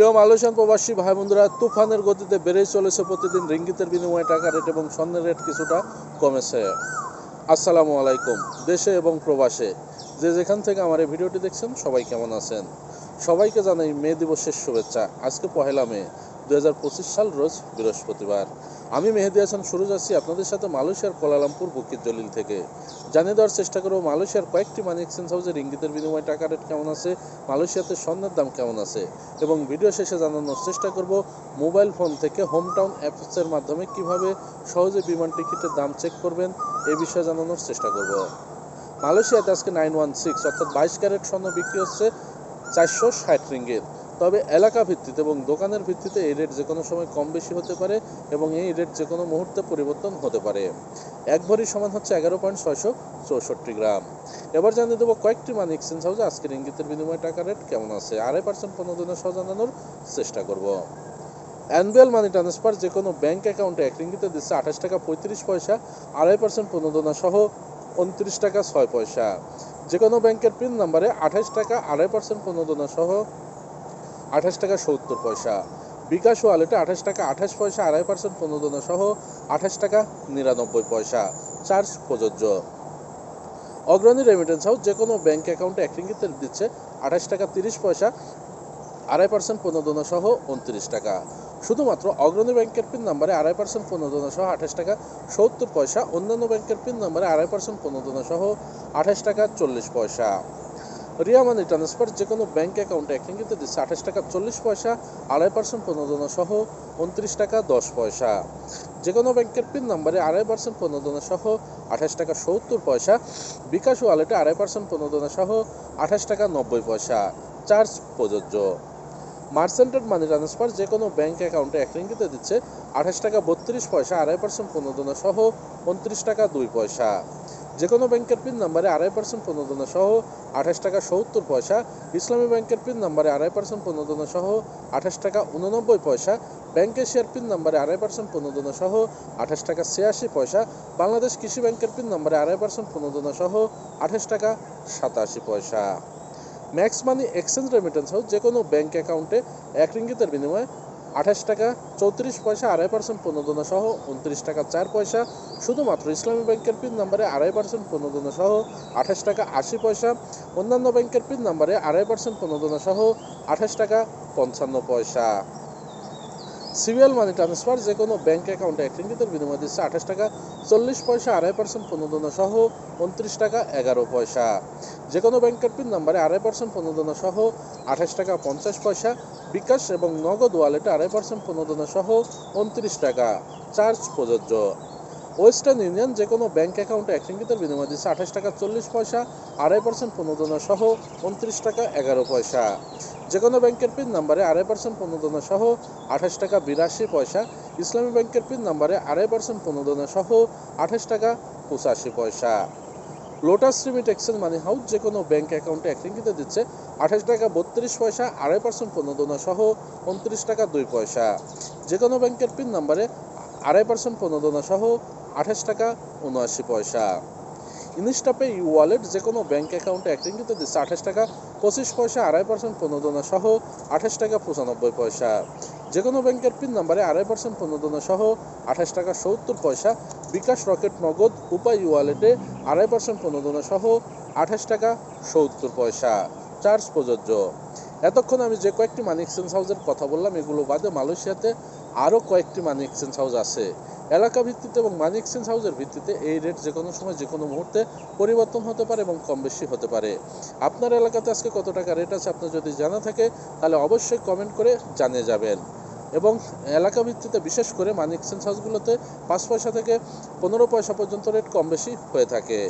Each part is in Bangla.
প্রিয় মালয়েশিয়ান প্রবাসী ভাই বন্ধুরা তুফানের গতিতে বেড়েই চলেছে প্রতিদিন রিঙ্গিতের বিনিময়ে টাকা রেট এবং স্বর্ণের রেট কিছুটা কমেছে। আসসালামু আলাইকুম, দেশে এবং প্রবাসে। যে যেখান থেকে আমার এই ভিডিওটি দেখছেন, সবাই কেমন আছেন? সবাইকে জানাই মে দিবসের শুভেচ্ছা। আজকে পহেলা মে দুই হাজার পঁচিশ সাল রোজ বৃহস্পতিবার। আমি মেহেদি হাসান, শুরু যাচ্ছি আপনাদের সাথে মালয়েশিয়ার কোলালামপুর বুকির জলিল থেকে। জানিয়ে দেওয়ার চেষ্টা করব, মালয়েশিয়ার কয়েকটি মানি এক্সচেঞ্জ হাউসের ইঙ্গিতের বিনিময়ে টাকা রেট কেমন আছে, মালয়েশিয়াতে স্বর্ণের দাম কেমন আছে, এবং ভিডিও শেষে জানানোর চেষ্টা করব মোবাইল ফোন থেকে হোম টাউন অ্যাপসের মাধ্যমে কীভাবে সহজে বিমান টিকিটের দাম চেক করবেন, এ বিষয়ে জানানোর চেষ্টা করব। মালয়েশিয়াতে আজকে নাইন ওয়ান সিক্স অর্থাৎ বাইশ ক্যারেট স্বর্ণ বিক্রি হচ্ছে চারশো ষাট রিঙ্গিত। তবে এলাকা ভিত্তিতে এবং দোকানের ভিত্তিতে এই রেট যে কোনো সময় কম বেশি হতে পারে এবং এই রেট যে কোনো মুহূর্তে পরিবর্তন হতে পারে। এক ভরি সমান হচ্ছে এগারো পয়েন্ট ছয়শো চৌষট্টি গ্রাম। এবার জানিয়ে দেবো কয়েকটি মানি এক্সচেঞ্জ হাউসে আজকের ইঙ্গিতের বিনিময়ে টাকা রেট কেমন আছে। আড়াই পার্সেন্ট পনেরো দিনের সহ জানানোর চেষ্টা করব। অ্যানুয়াল মানি ট্রান্সফার যে কোনো ব্যাংক অ্যাকাউন্টে এক রিঙ্গিতে দিচ্ছে আঠাশ টাকা পঁয়ত্রিশ পয়সা, আড়াই পার্সেন্ট প্রণোদনা সহ উনত্রিশ টাকা ছয় পয়সা। যে কোনো ব্যাংকের পিন নাম্বারে আঠাশ টাকা আড়াই পার্সেন্ট প্রণোদনা সহ আঠাশ টাকা সত্তর পয়সা। বিকাশ ওয়ালেটে আঠাশ টাকা আঠাশ পয়সা, আড়াই পার্সেন্ট প্রণোদনা সহ আঠাশ টাকা নিরানব্বই পয়সা। চার্জ প্রযোজ্য। অগ্রণী রেমিটেন্স হাউস যে কোনো ব্যাঙ্ক অ্যাকাউন্টে এক রিঙ্গিতে দিচ্ছে আঠাশ টাকা তিরিশ পয়সা, আড়াই পার্সেন্ট প্রণোদনা সহ উনত্রিশ টাকা। শুধুমাত্র অগ্রণী ব্যাংকের পিন নাম্বারে আড়াই পার্সেন্ট প্রণোদনা সহ আঠাশ টাকা সত্তর পয়সা, অন্যান্য ব্যাংকের পিন নাম্বারে আড়াই পার্সেন্ট প্রণোদনা সহ আঠাশ টাকা চল্লিশ পয়সা। রিয়া মানি ট্রান্সফার যে কোনো ব্যাঙ্ক অ্যাকাউন্টে এক রিঙ্গিতে দিচ্ছে আঠাশ টাকা চল্লিশ পয়সা, আড়াই পার্সেন্ট প্রণোদনা সহ উনত্রিশ টাকা দশ পয়সা। যে কোনো ব্যাংকের পিন নাম্বারে আড়াই পার্সেন্ট প্রণোদনা সহ আঠাশ টাকা সত্তর পয়সা, বিকাশ ওয়ালেটে আড়াই পার্সেন্ট প্রণোদনা সহ আঠাশ টাকা নব্বই পয়সা। চার্জ প্রযোজ্য। মার্সেন্টেড মানি ট্রান্সফার যে কোনো ব্যাঙ্ক অ্যাকাউন্টে এক রিঙ্গিতে দিচ্ছে আঠাশ টাকা বত্রিশ পয়সা, আড়াই পার্সেন্ট প্রণোদনা সহ উনত্রিশ টাকা দুই পয়সা। যে কোনো ব্যাংকের পিন নাম্বারে আড়াই পার্সেন্ট প্রণোদনা সহ আঠাশ টাকা সত্তর পয়সা, ইসলামী ব্যাংকের পিন নাম্বারে আড়াই পার্সেন্ট প্রণোদনা সহ আঠাশ টাকা উননব্বই পয়সা, ব্যাংক এশিয়ার পিন নাম্বারে আড়াই পার্সেন্ট প্রণোদনা সহ আঠাশ টাকা ছিয়াশি পয়সা, বাংলাদেশ কৃষি ব্যাংকের পিন নাম্বারে আড়াই পার্সেন্ট প্রণোদনা সহ আঠাশ টাকা সাতাশি পয়সা। Max money exchange remittance house যে কোনো ব্যাংক অ্যাকাউন্টে এক রিঙ্গিতের বিনিময়ে আঠাশ টাকা, চৌত্রিশ পয়সা আড়াই পার্সেন্ট প্রণোদনা সহ উনত্রিশ টাকা চার পয়সা। শুধুমাত্র ইসলামী ব্যাংকের পিন নাম্বারে আড়াই পার্সেন্ট প্রণোদনা সহ আঠাশ টাকা আশি পয়সা। অন্যান্য ব্যাংকের পিন নাম্বারে আড়াই পার্সেন্ট প্রণোদনা সহ আঠাশ টাকা পঞ্চান্ন পয়সা। সিরিয়াল মানি ট্রান্সফার যে কোনো ব্যাঙ্ক অ্যাকাউন্টে এক রিঙ্গিতের বিনিময় দিচ্ছে আঠাশ টাকা, চল্লিশ পয়সা, আড়াই পার্সেন্ট প্রণোদনা সহ উনত্রিশ টাকা, এগারো পয়সা। যে কোনো ব্যাংকের পিন নাম্বারে আড়াই পার্সেন্ট প্রণোদনা সহ আঠাশ টাকা, পঞ্চাশ পয়সা, বিকাশ এবং নগদ ওয়ালেটে আড়াই পার্সেন্ট প্রণোদনা সহ উনত্রিশ টাকা। চার্জ প্রযোজ্য। ওয়েস্টার্ন ইউনিয়ন যে কোনো ব্যাংক অ্যাকাউন্টে এক রিঙ্গিতের বিনিময় দিচ্ছে আঠাশ টাকা চল্লিশ পয়সা, আড়াই পার্সেন্ট প্রণোদনা সহ উনত্রিশ টাকা এগারো পয়সা। যে কোনো ব্যাংকের পিন নাম্বারে আড়াই পার্সেন্ট প্রণোদনা সহ আঠাশ টাকা বিরাশি পয়সা, ইসলামী ব্যাংকের পিন নাম্বারে আড়াই পার্সেন্ট প্রণোদনা সহ আঠাশ টাকা পঁচাশি পয়সা। Lotus remit exchange money house যে কোনো ব্যাংক অ্যাকাউন্টে এক রিঙ্গিতে দিচ্ছে আঠাশ টাকা বত্রিশ পয়সা, আড়াই পার্সেন্ট প্রণোদনা সহ উনত্রিশ টাকা দুই পয়সা। যে কোনো ব্যাংকের পিন নাম্বারে আড়াই পার্সেন্ট প্রণোদনা সহ আঠাশ টাকা উনআশি পয়সা। ইনস্টাপে ই ওয়ালেট যে কোনো ব্যাংক অ্যাকাউন্টে এক রিঙ্গিতে দিচ্ছে আঠাশ টাকা, পঁচিশ পয়সা, আড়াই পার্সেন্ট প্রণোদনা সহ আঠাশ টাকা পঁচানব্বই পয়সা। যে কোনো ব্যাংকের পিন নাম্বারে আড়াই পার্সেন্ট প্রণোদনা সহ আঠাশ টাকা সত্তর পয়সা। বিকাশ রকেট নগদ, উপায় ওয়ালেটে আড়াই পার্সেন্ট প্রণোদনা সহ আঠাশ টাকা সত্তর পয়সা। চার্জ প্রযোজ্য। এতক্ষণ আমি যে কয়েকটি মানি এক্সচেঞ্জ হাউসের কথা বললাম, এগুলো বাদে মালয়েশিয়াতে আরও কয়েকটি মানি এক্সচেঞ্জ হাউস আছে। এলাকা ভিত্তিতে এবং মানি এক্সচেঞ্জ হাউসের ভিত্তিতে এই রেট যে কোনো সময় যে কোনো মুহূর্তে পরিবর্তন হতে পারে এবং কম বেশি হতে পারে। আপনার এলাকাতে আজকে কত টাকা রেট আছে আপনার যদি জানা থাকে, তাহলে অবশ্যই কমেন্ট করে জানিয়ে যাবেন। এবং এলাকা ভিত্তিতে বিশেষ করে মানি এক্সচেঞ্জ হাউসগুলোতে পাঁচ পয়সা থেকে পনেরো পয়সা পর্যন্ত রেট কম বেশি হয়ে থাকে।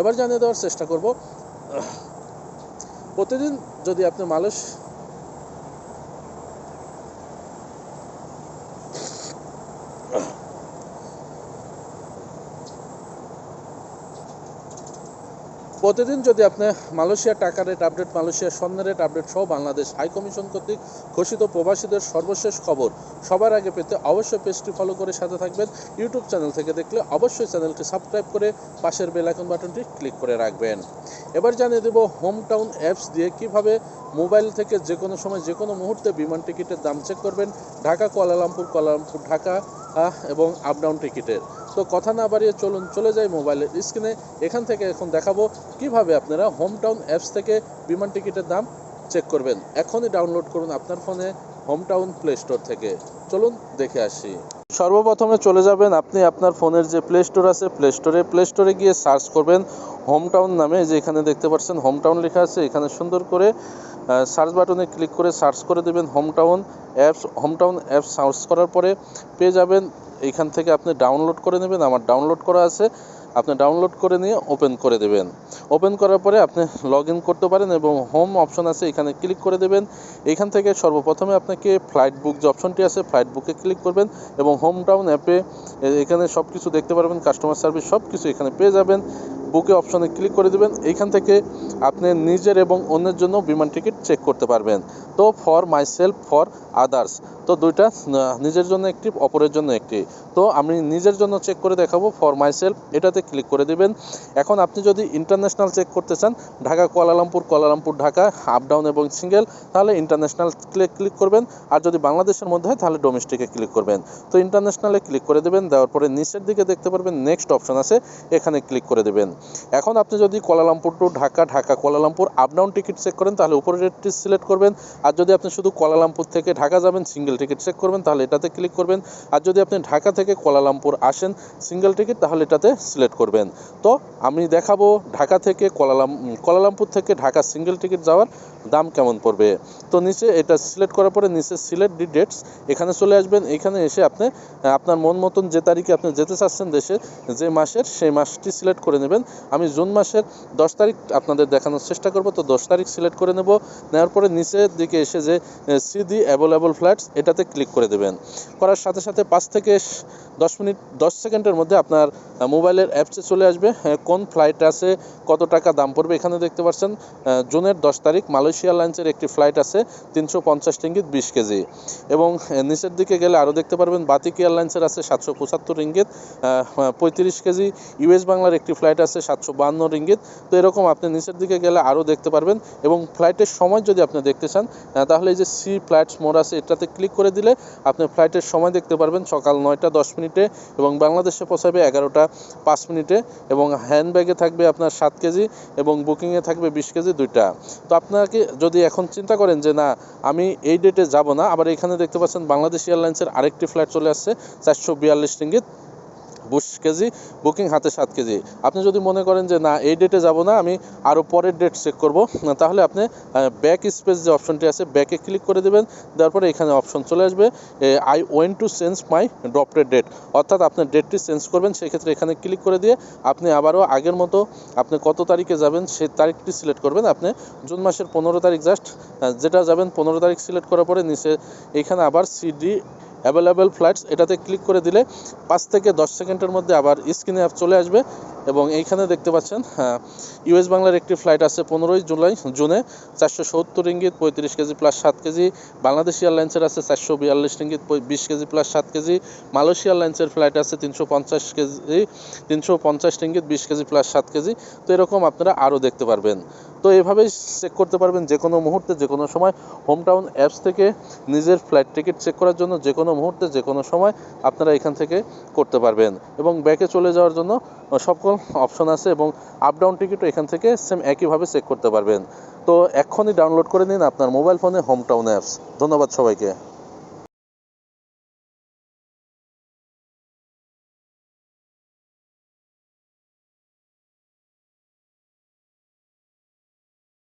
এবার জানিয়ে দেওয়ার চেষ্টা করব। প্রতিদিন যদি আপনি মালয়েশ প্রতিদিন যদি আপনি মালয়েশিয়া টাকা রেট আপডেট মালয়েশিয়া স্বর্ণ রেট আপডেট সহ বাংলাদেশ হাই কমিশন কর্তৃক ঘোষিত প্রবাসীদের সর্বশেষ খবর সবার আগে পেতে অবশ্যই পেজটি ফলো করে সাথে থাকবেন। ইউটিউব চ্যানেল থেকে দেখলে অবশ্যই চ্যানেলটি সাবস্ক্রাইব করে পাশের বেল আইকন বাটনটি ক্লিক করে রাখবেন। এবার জানিয়ে দেব হোম টাউন অ্যাপস দিয়ে কীভাবে মোবাইল থেকে যে কোনো সময়, যে কোনো মুহূর্তে বিমান টিকিটের দাম চেক করবেন। ঢাকা, কুয়ালালামপুর কুয়ালালামপুর, ঢাকা এবং আপ ডাউন টিকিটের তো কথা না বাড়িয়ে চলুন, চলে যাই মোবাইলের স্ক্রিনে এখান থেকে এখন দেখাবো কীভাবে আপনারা হোম টাউন অ্যাপস থেকে বিমান টিকিটের দাম চেক করবেন। এখনই ডাউনলোড করুন আপনার ফোনে হোম টাউন প্লে স্টোর থেকে। চলুন দেখে আসি। সর্বপ্রথমে চলে যাবেন আপনি আপনার ফোনের যে প্লে স্টোর আছে প্লে স্টোরে প্লে স্টোরে গিয়ে সার্চ করবেন হোম টাউন নামে যে এখানে দেখতে পাচ্ছেন হোম টাউন লেখা আছে। এখানে সুন্দর করে সার্চ বাটনে ক্লিক করে সার্চ করে দেবেন home town apps home town apps search করার পরে পেয়ে যাবেন এইখান থেকে আপনি ডাউনলোড করে নেবেন, আমার ডাউনলোড করা আছে, আপনি ডাউনলোড করে নিয়ে ওপেন করে দেবেন। ওপেন করার পরে আপনি লগ করতে পারেন এবং হোম অপশন আছে, এখানে ক্লিক করে দেবেন। এখান থেকে সর্বপ্রথমে আপনাকে ফ্লাইট বুক যে অপশনটি আছে ফ্লাইট বুকে ক্লিক করবেন এবং হোম টাউন অ্যাপে এখানে সব কিছু দেখতে পারবেন কাস্টমার সার্ভিস সব কিছু এখানে পেয়ে যাবেন। বুকে অপশনে ক্লিক করে দেবেন। এইখান থেকে আপনি নিজের এবং অন্যের জন্য বিমান টিকিট চেক করতে পারবেন। তো for myself for others, তো দুইটা নিজের জন্য একটি, অপরের জন্য একটি। তো আমি নিজের জন্য চেক করে দেখাবো ফর মাই সেলফ এটাতে ক্লিক করে দেবেন। এখন আপনি যদি ইন্টারন্যাশনাল চেক করতে চান, Dhaka, Kuala Lumpur Kuala Lumpur, Dhaka up down এবং সিঙ্গেল তাহলে ইন্টারন্যাশনাল ক্লিক ক্লিক করবেন। আর যদি বাংলাদেশের মধ্যে হয়, তাহলে ডোমেস্টিকে ক্লিক করবেন। তো ইন্টারন্যাশনালে ক্লিক করে দেবেন, দেওয়ার পরে নিচের দিকে দেখতে পারবেন নেক্সট অপশন আছে, এখানে ক্লিক করে দেবেন। এখন আপনি যদি Kuala Lumpur to Dhaka Dhaka Kuala Lumpur up down ticket check করেন, তাহলে উপরের রেটটি সিলেক্ট করবেন। আর যদি আপনি শুধু কুয়ালালামপুর থেকে ঢাকা যাবেন সিঙ্গেল টিকিট চেক করবেন, তাহলে এটাতে ক্লিক করবেন। আর যদি আপনি ঢাকা থেকে কুয়ালালামপুর আসেন সিঙ্গেল টিকিট তাহলে এটাতে সিলেক্ট করবেন। তো আমি দেখাবো ঢাকা থেকে কুয়ালালাম, কুয়ালালামপুর থেকে ঢাকা সিঙ্গেল টিকিট যাওয়ার দাম কেমন পড়বে। তো নিচে এটা সিলেক্ট করার পরে নিচে সিলেক্ট ডি ডেটস এখানে চলে আসবেন। এখানে এসে আপনি, আপনার মন মতন যে তারিখে আপনি যেতে চাচ্ছেন দেশে, যে মাসের, সেই মাসটি সিলেক্ট করে নেবেন। আমি জুন মাসের দশ তারিখ আপনাদের দেখানোর চেষ্টা করব। তো দশ তারিখ সিলেক্ট করে নেব। নেওয়ার পরে নিচের দিকে এসে যে সি দি অ্যাভেলেবল ফ্ল্যাটস, এটাতে ক্লিক করে দেবেন। করার সাথে সাথে পাঁচ থেকে দশ মিনিট, দশ সেকেন্ডের মধ্যে আপনার মোবাইলের অ্যাপসে চলে আসবে। কোন ফ্লাইট আছে, কত টাকা দাম পড়বে এখানে দেখতে পাচ্ছেন। জুনের দশ তারিখ মালয়েশিয়া এয়ারলাইন্সের একটি ফ্লাইট আছে, তিনশো পঞ্চাশ রিঙ্গিত, বিশ কেজি। এবং নিচের দিকে গেলে আরও দেখতে পারবেন, বাতিক এয়ারলাইন্সের আছে সাতশো পঁচাত্তর রিঙ্গিত পঁয়ত্রিশ কেজি। ইউএস বাংলার একটি ফ্লাইট আছে সাতশো রিঙ্গিত। তো এরকম আপনি নিচের দিকে গেলে আরও দেখতে পারবেন। এবং ফ্লাইটের সময় যদি আপনি দেখতে চান তাহলে এই যে সি ফ্লাইটস মোড আছে, এটাতে ক্লিক করে দিলে আপনি ফ্লাইটের সময় দেখতে পারবেন সকাল নয়টা দশ মিনিটে এবং বাংলাদেশে পৌঁছাবে এগারোটা পাঁচ মিনিটে এবং হ্যান্ডব্যাগে থাকবে আপনার সাত কেজি এবং বুকিংয়ে থাকবে বিশ কেজি দুইটা। তো আপনাকে যদি এখন চিন্তা করেন যে না, আমি এই ডেটে যাব না, আবার এখানে দেখতে পাচ্ছেন বাংলাদেশ এয়ারলাইন্সের আরেকটি ফ্লাইট চলে আসছে, চারশো বিয়াল্লিশ রিঙ্গিত। বিশ কেজি, বুকিং হাতে সাত কেজি। আপনি যদি মনে করেন যে, না, এই ডেটে যাব না, আমি আরও পরের ডেট চেক করব তাহলে আপনি ব্যাক স্পেস যে অপশনটি আছে ব্যাকে ক্লিক করে দেবেন, দেওয়ার পরে এখানে অপশন চলে আসবে I want to change my ড্রপটেড date অর্থাৎ আপনার ডেটটি চেঞ্জ করবেন সেক্ষেত্রে এখানে ক্লিক করে দিয়ে আপনি আবারও আগের মতো আপনি কত তারিখে যাবেন, সেই তারিখটি সিলেক্ট করবেন। আপনি জুন মাসের পনেরো তারিখ জাস্ট যেটা যাবেন পনেরো তারিখ সিলেক্ট করার পরে নিচে এখানে আবার সিডি অ্যাভেলেবেল ফ্লাইটস এটাতে ক্লিক করে দিলে পাঁচ থেকে দশ সেকেন্ডের মধ্যে আবার স্ক্রিনে অ্যাপ চলে আসবে। এবং এইখানে দেখতে পাচ্ছেন ইউএস বাংলার একটি ফ্লাইট আছে পনেরোই জুলাই, জুনে চারশো সত্তর ইঙ্গিত পঁয়ত্রিশ কেজি প্লাস সাত কেজি। বাংলাদেশ এয়ারলাইন্সের আছে চারশো বিয়াল্লিশ ইঙ্গিত বিশ কেজি প্লাস সাত কেজি। মালয়েশিয়া এয়ারলাইন্সের ফ্লাইট আছে তিনশো পঞ্চাশ কেজি, তিনশো পঞ্চাশ ইঙ্গিত বিশ কেজি প্লাস সাত কেজি। তো এরকম আপনারা আরও দেখতে পারবেন। তো এভাবেই চেক করতে পারবেন যে কোনো মুহূর্তে, যে কোনো সময় হোম টাউন অ্যাপস থেকে নিজের ফ্লাইট টিকিট চেক করার জন্য যে কোনো মুহূর্তে, যে কোনো সময় আপনারা এখান থেকে করতে পারবেন। এবং ব্যাকে চলে যাওয়ার জন্য সকল অপশন আছে এবং আপ ডাউন টিকিটও এখান থেকে সেম একইভাবে চেক করতে পারবেন। তো এক্ষুনি ডাউনলোড করে নিন আপনার মোবাইল ফোনে হোম টাউন অ্যাপস ধন্যবাদ সবাইকে।